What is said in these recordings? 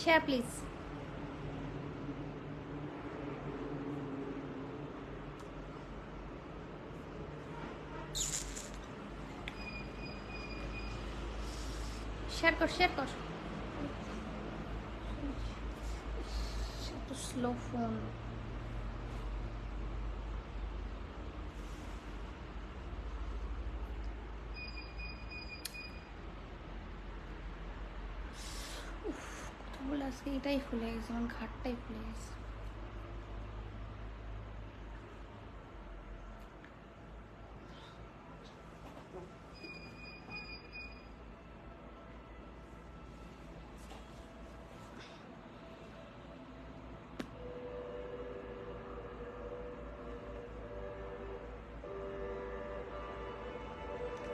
Share please share কর share কর slow phone কথাগুলো আজকে এটাই ফুলে গেছে আমার ঘাটটাই ফুলে গেছে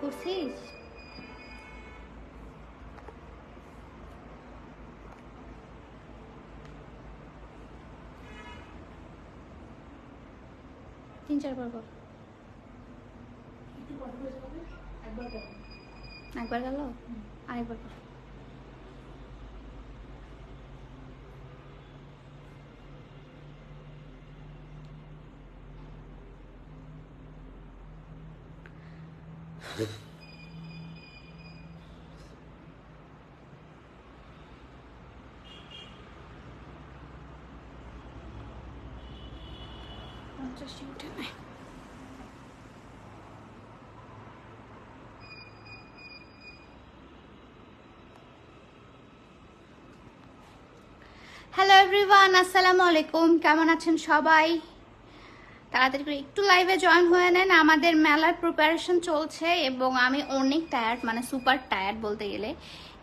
করছিস তিন চারবার পর একবার গেল? আরেকবার কর হ্যালো এভরিওয়ান আসসালামু আলাইকুম কেমন আছেন সবাই? তাড়াতাড়ি করে একটু লাইভে জয়েন হয়ে নেন। আমাদের মেলার প্রিপারেশন চলছে এবং আমি অনেক টায়ার্ড মানে সুপার টায়ার্ড বলতে গেলে।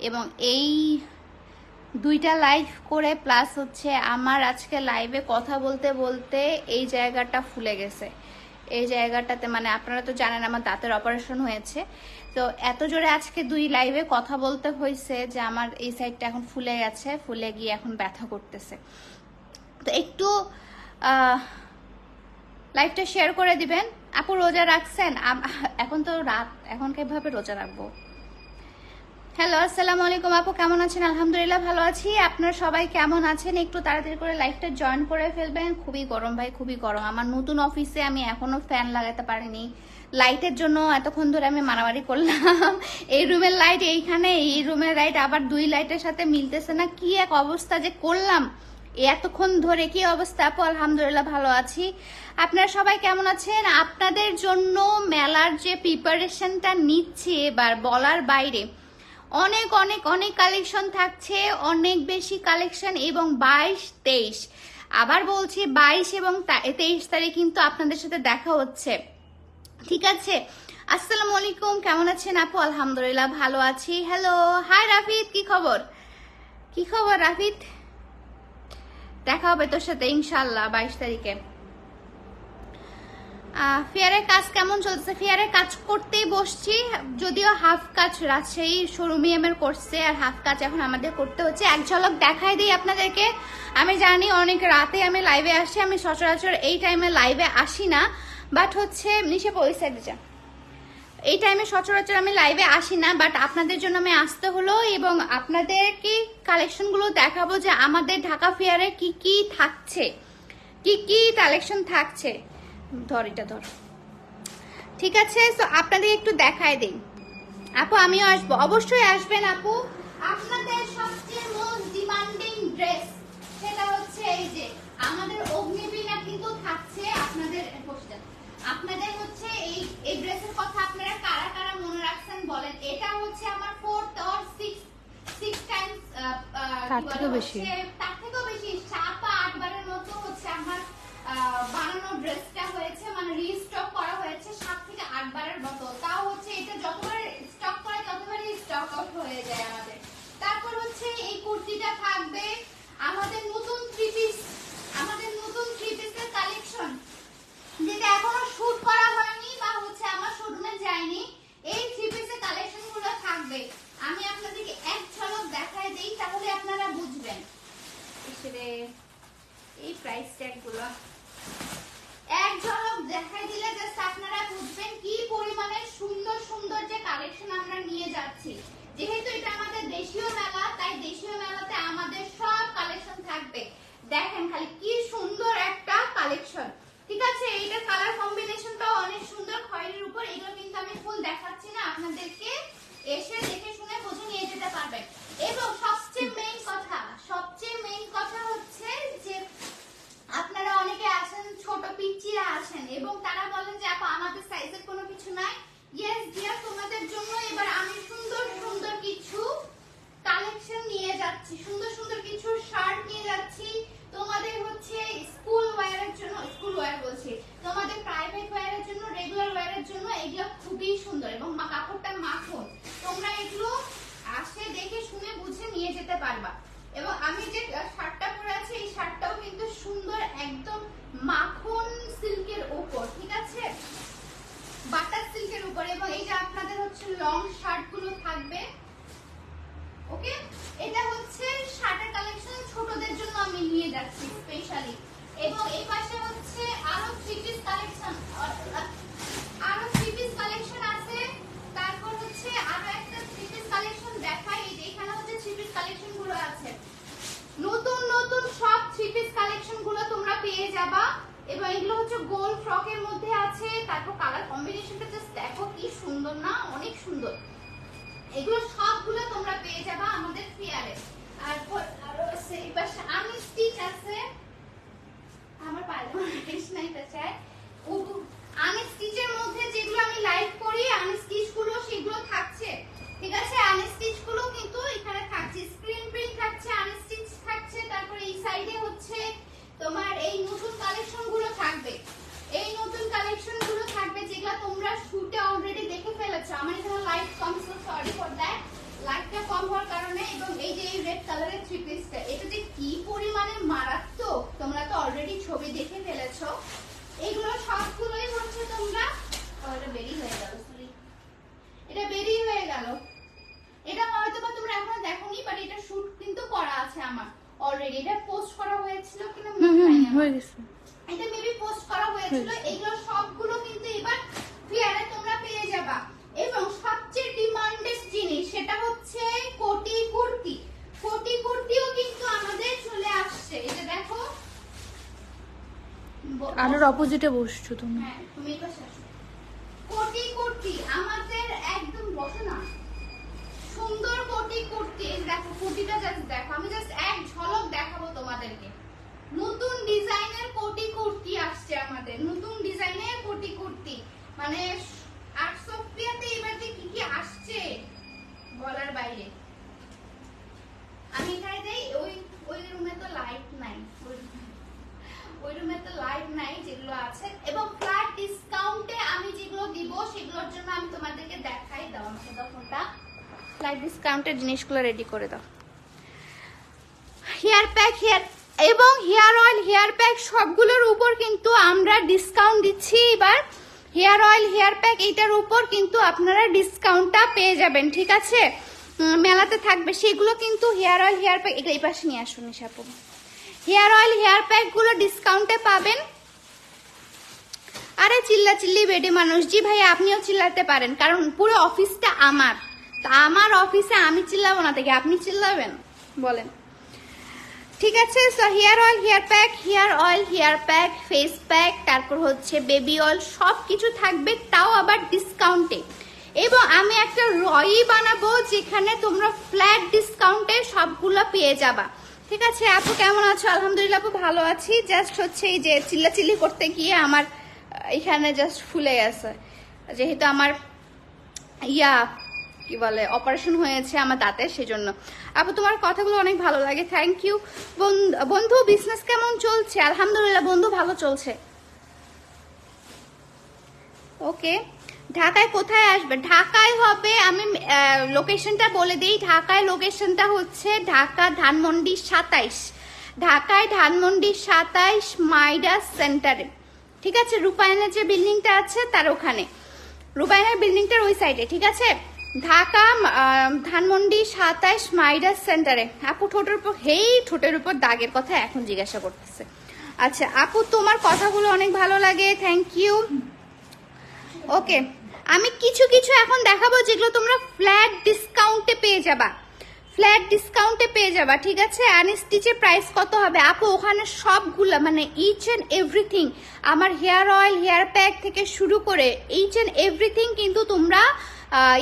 এবং এই দুইটা লাইভ করে প্লাস হচ্ছে আমার আজকে লাইভে কথা বলতে বলতে এই জায়গাটা ফুলে গেছে। এই জায়গাটাতে মানে আপনারা তো জানেন আমার দাঁতের অপারেশন হয়েছে। তো এত জোরে আজকে দুই লাইভে কথা বলতে হয়েছে যে আমার এই সাইডটা এখন ফুলে গেছে, ফুলে গিয়ে এখন ব্যথা করতেছে। তো একটু লাইভটা শেয়ার করে দিবেন। আপু রোজা রাখছেন? এখন তো রাত, এখন কীভাবে রোজা রাখব? হ্যালো, আসসালামু আলাইকুম আপু, কেমন আছেন? আলহামদুলিল্লাহ ভালো আছি। আপনারা সবাই কেমন আছেন? একটু তাড়াতাড়ি করে লাইভটা জয়েন করে ফেলবেন। খুবই গরম ভাই, খুবই গরম। আমার নতুন অফিসে আমি এখনও ফ্যান লাগাতে পারিনি। লাইটের জন্য এতক্ষণ ধরে আমি মারামারি করলাম। এই রুমের লাইট এইখানে, এই রুমের লাইট আবার দুই লাইটের সাথে মিলতেছে না। কি এক অবস্থা যে করলাম। এতক্ষণ ধরে কি অবস্থা আপু? আলহামদুলিল্লাহ ভালো আছি। আপনারা সবাই কেমন আছেন? আপনাদের জন্য মেলার যে প্রিপারেশনটা নিচ্ছে এবার বলার বাইরে। অনেক অনেক অনেক কালেকশন থাকছে, অনেক বেশি কালেকশন এবং বাইশ, তেইশ। আবার বলছি বাইশ এবং তেইশ তারিখ কিন্তু আপনাদের সাথে দেখা হচ্ছে। ঠিক আছে? আসসালামু আলাইকুম, কেমন আছেন আপু? আলহামদুলিল্লাহ, ভালো আছি। হ্যালো হাই রাফিদ কি খবর? কি খবর রাফিদ দেখা হবে তোর সাথে ইনশাল্লাহ বাইশ তারিখে। ফেয়ারের কাজ কেমন চলতেছে ফেয়ারের কাজ করতেই বসছি, যদিও হাফ কাজ রাজশাহী শোরুমিয়ামের করছে আর হাফ কাজ এখন আমাদের করতে হচ্ছে। এক ঝলক দেখাই দিই আপনাদেরকে। আমি জানি অনেক রাতে আমি লাইভে আসি, আমি সচরাচর এই টাইমে লাইভে আসি না বাট হচ্ছে নিশে ওই যা এই টাইমে সচরাচর আমি লাইভে আসি না বাট আপনাদের জন্য আমি আসতে হলো এবং আপনাদেরকে কালেকশনগুলো দেখাবো যে আমাদের ঢাকা ফেয়ারে কি কি থাকছে, কি কি কালেকশন থাকছে। ধর এটা ধর। ঠিক আছে তো আপনাদের একটু দেখায় দিই। আপু আমিও আসব। অবশ্যই আসবেন আপু। আপনাদের সবচেয়ে মোস্ট ডিমান্ডিং ড্রেস সেটা হচ্ছে এই যে আমাদের অগ্নিবীণা কিন্তু থাকছে আপনাদের আপনাদের হচ্ছে এই এই ড্রেসের কথা আপনারা কারা কারা মনে রাখছেন বলেন? এটা হচ্ছে আমার fourth or six six times তার থেকেও বেশি। বেশি হয়ে যায় আমাদের। তারপর হচ্ছে এই কুর্তিটা থাকবে আমাদের নতুন থ্রি পিস আমাদের নতুন থ্রি পিসের কালেকশন যেটা এখনও শুট করা হয়নি বা হচ্ছে আমার শোরুমে যায়নি এই থ্রি পিসের কালেকশনগুলো থাকবে আমি আপনাদেরকে এক ঝলক দেখায় দেই তাহলে আপনারা বুঝবেন এসে এই প্রাইস ট্যাগগুলো এক ঝলক দেখাই দিলে জাস্ট আপনারা বুঝবেন কি পরিমাণে সুন্দর সুন্দর যে কালেকশন আমরা নিয়ে যাচ্ছি যেহেতু এটা আমাদের দেশীয় মেলা তাই দেশীয় মেলাতে আমাদের সব আপনাদেরকে এসে দেখে শুনে বুঝে নিয়ে যেতে পারবেন এবং সবচেয়ে মেইন কথা সবচেয়ে মেইন কথা হচ্ছে যে আপনারা অনেকে আছেন পিচ্চিরা আছেন এবং তারা বলেন যে, আপা, আমাদের সাইজের কোনো কিছু নাই। ইয়েস ডিয়ার তোমাদের জন্য এবার আমি সুন্দর সুন্দর কিছু কালেকশন নিয়ে যাচ্ছি। সুন্দর সুন্দর কিছু শার্ট নিয়ে যাচ্ছি। তোমাদের হচ্ছে স্কুল ওয়্যারের জন্য স্কুল ওয়্যার বলছি, তোমাদের প্রাইভেট ওয়্যারের জন্য রেগুলার ওয়্যারের জন্য এগুলো খুবই সুন্দর এবং কাপড়টা মাখন। তোমরা এগুলো আসে দেখে শুনে বুঝে নিয়ে যেতে পারবা। এবং আমি যে শার্টটা পরে আছি এই শার্টটাও কিন্তু সুন্দর একদম মাখন সিল্কের উপর ঠিক আছে বাটার সিল্কের উপর এবং এই যে আপনাদের হচ্ছে লং শার্টগুলো থাকবে ওকে এটা হচ্ছে শার্টের কালেকশন ছোটদের জন্য আমি নিয়ে যাচ্ছি স্পেশালি এবং এই পাশে হচ্ছে আরও থ্রি পিস কালেকশন আরও থ্রি পিস কালেকশন আছে তারপর হচ্ছে আরও একটা থ্রি পিস কালেকশন দেখাই এই যে এখানে হচ্ছে থ্রি পিস তারপর কালার দেখো কি সুন্দর না, অনেক সুন্দর। এগুলো সবগুলো তোমরা পেয়ে আমাদের আর আছে আমার চাই আমি স্টিচের মধ্যে যেগুলো আমি লাইভ করি আমি স্টিচগুলো সেগুলো থাকছে ঠিক আছে আমি স্টিচগুলো কিন্তু এখানে থাকছে স্ক্রিন প্রিন্ট থাকছে আমি স্টিচ থাকছে তারপরে এই সাইডে হচ্ছে তোমার এই নতুন কালেকশনগুলো থাকবে এই নতুন কালেকশনগুলো থাকবে যেগুলো তোমরা শুটে অলরেডি দেখে ফেলেছো আমার এখানে লাইট কম সো সরি ফর দ্যাট লাইটটা কম হওয়ার কারণে এবং এই যে এই রেড কালারের থ্রি পিসটা এটা যে কি পরিমাণে মারাত্মক তোমরা তো অলরেডি ছবি দেখে ফেলেছো এগুলো সবগুলোই হচ্ছে তোমরা ও, এটা বেরি হয়ে গেল sorry। এটা বেরি হয়ে গেল এটা হয়তো বা তোমরা এখনও দেখোনি বাট এটা শুট কিন্তু করা আছে আমার অলরেডি এটা পোস্ট করা হয়েছিল কিনা মনে হুম হুম হয় না আমার। হয়ে গেছে এটা মেবি পোস্ট করা হয়েছিল এগুলো সবগুলো কিন্তু এবার ফেয়ারে তোমরা পেয়ে যাবা এবং সবচেয়ে ডিমান্ডেড জিনিস সেটা হচ্ছে কোটি কুর্তি কোটি কুর্তিও কিন্তু আমাদের চলে আসছে এটা দেখো ব- আলোর অপোজিটে বসছো তুমি। হ্যাঁ। কোটি কুর্তি আমাদের একদম বসে না। সুন্দর কোটি এই দেখো কুর্তিটা জাস্ট দেখো। আমি জাস্ট এক ঝলক দেখাবো তোমাদেরকে। নতুন ডিজাইনের কোটি কুর্তি আসছে আমাদের। নতুন ডিজাইনের কোটি কুর্তি মানে আট সফিয়াতে এবার যে কি কি আসছে বলার বাইরে আমি এখানে দেই ওই ওই রুমে তো লাইট নাই ওই রুমে নাই, যেগুলো আছে, এবং ফ্ল্যাট ডিসকাউন্টে আমি যেগুলো দিব, সেগুলোর জন্য আমি তোমাদেরকে দেখাই। দাও আমাকে ফোনটা ফ্ল্যাট জিনিসগুলো রেডি করে দাও। হেয়ার প্যাক হেয়ার এবং হেয়ার অয়েল হেয়ার প্যাক সবগুলোর উপর কিন্তু আমরা ডিসকাউন্ট দিচ্ছি এবার। হেয়ার অয়েল হেয়ার প্যাক এইটার উপর কিন্তু আপনারা ডিসকাউন্টটা পেয়ে যাবেন, ঠিক আছে? মেলাতে থাকবে। সেগুলো কিন্তু হেয়ার অয়েল হেয়ার প্যাক এই পাশে নিয়ে আসুন নিশাপু হেয়ার অয়েল, হেয়ার প্যাকগুলো ডিসকাউন্টে পাবেন। আরে চিল্লা চিল্লি বেডে মানুষ। জি ভাই, আপনিও চিল্লাতে পারেন, কারণ পুরো অফিসটা আমার। তা আমার অফিসে আমি চিল্লাবো না থেকে আপনি চিল্লাবেন, বলেন। ঠিক আছে so hair oil, hair pack, hair oil, hair pack, face pack, তারপর হচ্ছে বেবি অয়েল সব কিছু থাকবে, তাও আবার ডিসকাউন্টে এবং আমি একটা রয়ই বানাবো যেখানে তোমরা ফ্ল্যাট ডিসকাউন্টে সবগুলো পেয়ে যাবা। ঠিক আছে, আপু, কেমন আছো? আলহামদুলিল্লাহ, আপু, ভালো আছি। জাস্ট হচ্ছে এই যে চিল্লাচিল্লি করতে গিয়ে আমার এখানে জাস্ট ফুলে গেছে। যেহেতু আমার ইয়া, কি বলে অপারেশন হয়েছে আমার দাঁতের সেজন্য। আপু, তোমার কথাগুলো অনেক ভালো লাগে। থ্যাংক ইউ বন্ধু বিজনেস কেমন চলছে? আলহামদুলিল্লাহ, বন্ধু, ভালো চলছে। ওকে ঢাকায় কোথায় আসবে? ঢাকায় হবে, আমি লোকেশনটা বলে দিই। ঢাকায় লোকেশনটা হচ্ছে ঢাকা ধানমন্ডি সাতাইশ। ঢাকায় ধানমন্ডি সাতাইশ মাইডাস সেন্টারে। ঠিক আছে? রূপায়ণের যে বিল্ডিংটা আছে, তার ওখানে। রূপায়ণের বিল্ডিংটার ওই সাইডে, ঠিক আছে? ঢাকা ধানমন্ডি সাতাইশ মাইডাস সেন্টারে। আপু ঠোঁটের উপর, হেই, ঠোঁটের উপর দাগের কথা এখন জিজ্ঞাসা করতেছে। আচ্ছা আপু, তোমার কথাগুলো অনেক ভালো লাগে। থ্যাংক ইউ ওকে আমি কিছু কিছু এখন দেখাবো যেগুলো তোমরা ফ্ল্যাট ডিসকাউন্টে পেয়ে যাবা। ফ্ল্যাট ডিসকাউন্টে পেয়ে যাবা, ঠিক আছে? অ্যানিস্টিচের প্রাইস কত হবে? আপু, ওখানে সবগুলা মানে ইচ এন্ড এভরিথিং আমার হেয়ার অয়েল হেয়ার প্যাক থেকে শুরু করে ইচ এন্ড এভরিথিং কিন্তু তোমরা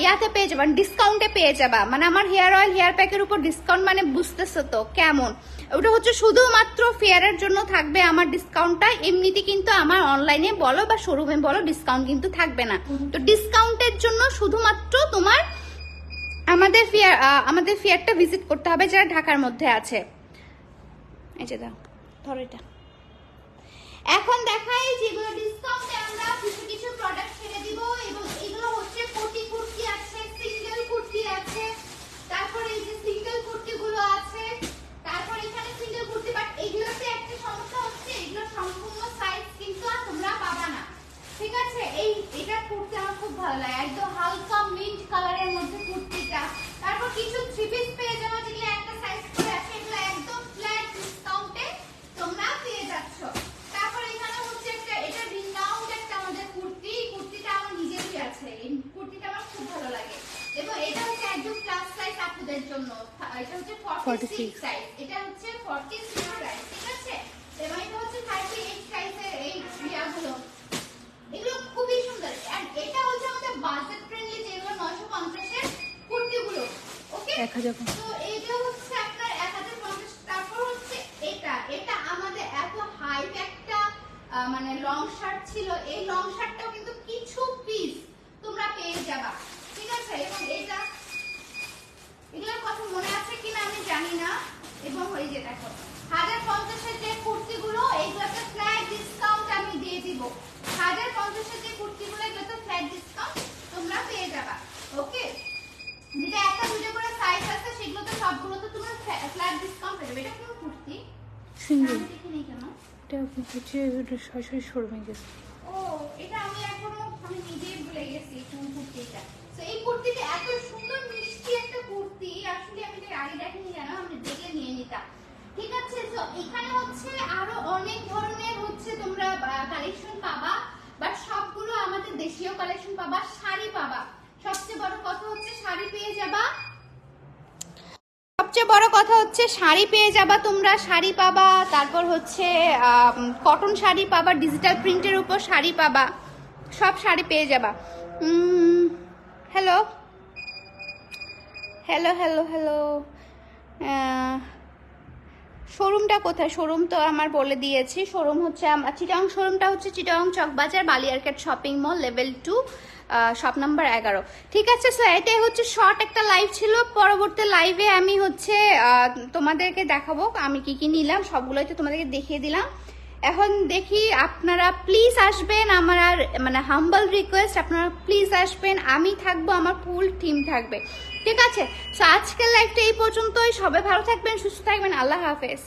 ইয়াতে পেয়ে যাবা ডিসকাউন্টে পেয়ে যাবা। মানে আমার হেয়ার অয়েল হেয়ার প্যাকের উপর ডিসকাউন্ট মানে বুঝতেছো তো, কেমন? ওটা হচ্ছে শুধুমাত্র ফেয়ারের জন্য থাকবে আমার ডিসকাউন্টটা এমনিতে কিন্তু আমার অনলাইনে বলো বা শোরুমে বলো ডিসকাউন্ট কিন্তু থাকবে না। তো ডিসকাউন্টের জন্য শুধুমাত্র তোমার আমাদের ফেয়ার আমাদের ফেয়ারটা ভিজিট করতে হবে যারা ঢাকার মধ্যে আছে। এই যে দাও, ধরো এটা। এখন দেখাই যেগুলো ডিসকাউন্টে আমরা কিছু কিছু প্রোডাক্ট ছেড়ে দিব এবং এগুলো হচ্ছে কোটি কুর্তি আছে সিঙ্গেল কুর্তি আছে। তারপরে এই যে সিঙ্গেল কুর্তি গুলো আছে তারপর এখানে সিঙ্গেল কুর্তি বাট এগুলোতে একটা সমস্যা হচ্ছে এগুলো সম্পূর্ণ সাইজ কিন্তু আর তোমরা পাবা না ঠিক আছে এই এটা কুর্তি আমার খুব ভালো লাগে একদম হালকা মিন্ট কালারের মধ্যে কুর্তিটা তারপর কিছু থ্রি পিস পেয়ে যাব যেগুলো একটা সাইজ করে আছে এগুলো একদম ফ্ল্যাট ডিসকাউন্টে তোমরা পেয়ে যাচ্ছ তারপর এখানে হচ্ছে একটা এটা রিনাউন্ড একটা আমাদের কুর্তি এই কুর্তিটা আমার নিজেরই আছে এই কুর্তিটা আমার খুব ভালো লাগে এবং এটা হচ্ছে একদম প্লাস সাইজ আপুদের জন্য এটা হচ্ছে 46 সাইজ এটা হচ্ছে 46 সাইজ ঠিক আছে এবং এটা হচ্ছে 38 সাইজের এই ইয়াগুলো এগুলো খুবই সুন্দর আর এটা হচ্ছে আমাদের বাজেট ফ্রেন্ডলি যেগুলো 950 এর কুর্তিগুলো ওকে এক হাজার তো এইটা হচ্ছে আপনার 1050 তারপর হচ্ছে এটা। এটা আমাদের এত হাইপ একটা মানে লং শার্ট ছিল। এই লং শার্টটাও কিন্তু কিছু পিস তোমরা পেয়ে যাবা ঠিক আছে এবং এটা এগুলোর কথা মনে আছে কিনা আমি জানি না এবং ওই যে দেখো হাজার পঞ্চাশের যে কুর্তিগুলো এইগুলোতে ফ্ল্যাট ডিসকাউন্ট আমি দিয়ে দিব হাজার পঞ্চাশের যে কুর্তিগুলো এগুলোতে ফ্ল্যাট ডিসকাউন্ট তোমরা পেয়ে যাবা ওকে যেটা একটা দুটো করে সাইজ আছে সেগুলোতে সবগুলোতে তোমরা ফ্ল্যাট ডিসকাউন্ট পেয়ে যাবে। এটা কোন কুর্তি? সিঙ্গেল দেখিনি কেন? এটা হচ্ছে সরাসরি শোরুমে গেছে ও এটা আমি এখনও আমি নিজেই ভুলে গেছি কোন কুর্তিটা। তো এই কুর্তিটা এত সুন্দর মিষ্টি একটা কুর্তি। আসলে আমি আগে দেখিনি জানো আমি দেখলে নিয়ে নিতাম। ঠিক আছে তো এখানে হচ্ছে আরও অনেক ধরনের হচ্ছে তোমরা কালেকশন পাবা। বাট দেশীয় কালেকশন পাবা, শাড়ি পাবা। সবচেয়ে বড় কথা হচ্ছে শাড়ি পেয়ে যাবা। সবচেয়ে বড় কথা হচ্ছে শাড়ি পেয়ে যাবা, তোমরা শাড়ি পাবা। তারপর হচ্ছে কটন শাড়ি পাবা ডিজিটাল প্রিন্টের উপর শাড়ি পাবা। সব শাড়ি পেয়ে যাবা। হ্যালো হ্যালো হ্যালো হ্যালো শোরুমটা কোথায়? শোরুম তো আমার বলে দিয়েছি। শোরুম হচ্ছে আমার চিটাং শোরুমটা হচ্ছে Chittagong Chawkbazar বালিয়ারকেট shopping mall level two shop number এগারো। ঠিক আছে সো এটাই হচ্ছে শর্ট একটা লাইভ ছিল। পরবর্তী লাইভে আমি হচ্ছে তোমাদেরকে দেখাবো। আমি কি কি নিলাম, সবগুলোই তো তোমাদেরকে দেখিয়ে দিলাম। এখন দেখি আপনারা প্লিজ আসবেন। আমার আর মানে হাম্বল রিকোয়েস্ট আপনারা প্লিজ আসবেন। আমি থাকব, আমার ফুল টিম থাকবে। ঠিক আছে সো আজকের লাইভটা এই পর্যন্তই। সবাই ভালো থাকবেন সুস্থ থাকবেন। আল্লাহ হাফেজ।